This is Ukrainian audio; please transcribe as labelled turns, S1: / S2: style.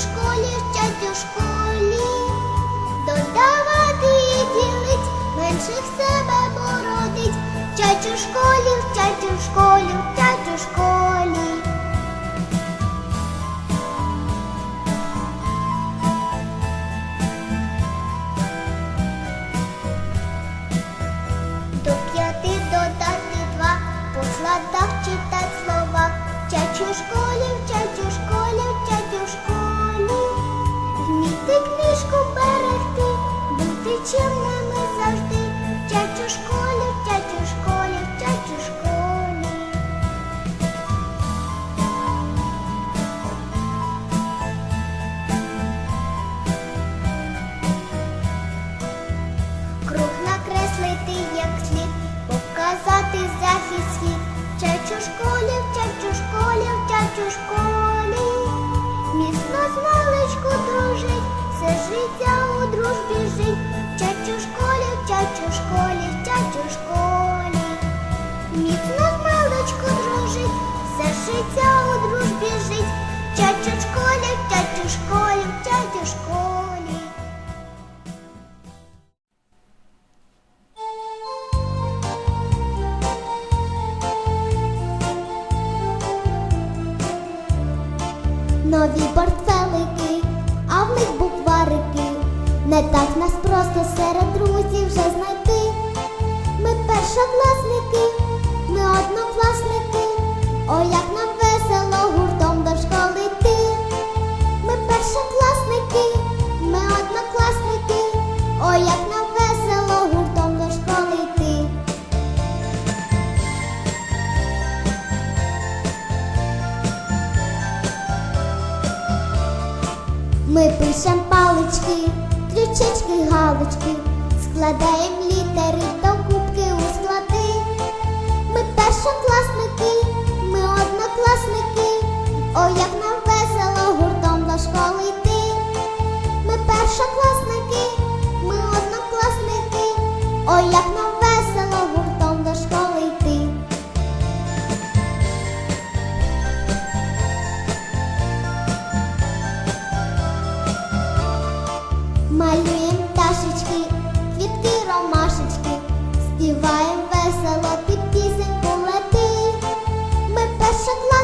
S1: школі, вчать у школі. Додавати і ділить, менших себе бородить. Вчать у школі, вчать chimney. У школі, вчать у школі. Нові портфелики, а в них букварики. Не так нас просто серед друзів вже знайти. Ми першокласники, ми однокласники. Ми пишем палички, ключички, галочки, складаєм літери до кубки у склади. Ми першокласники, ми однокласники. Ой, як нам весело гуртом до школи йти. Ми першокласники, ми однокласники. Ой, як нам Малюєм пташечки, квітки ромашечки, співаємо весело, ти пісеньку лети. Ми перша клас.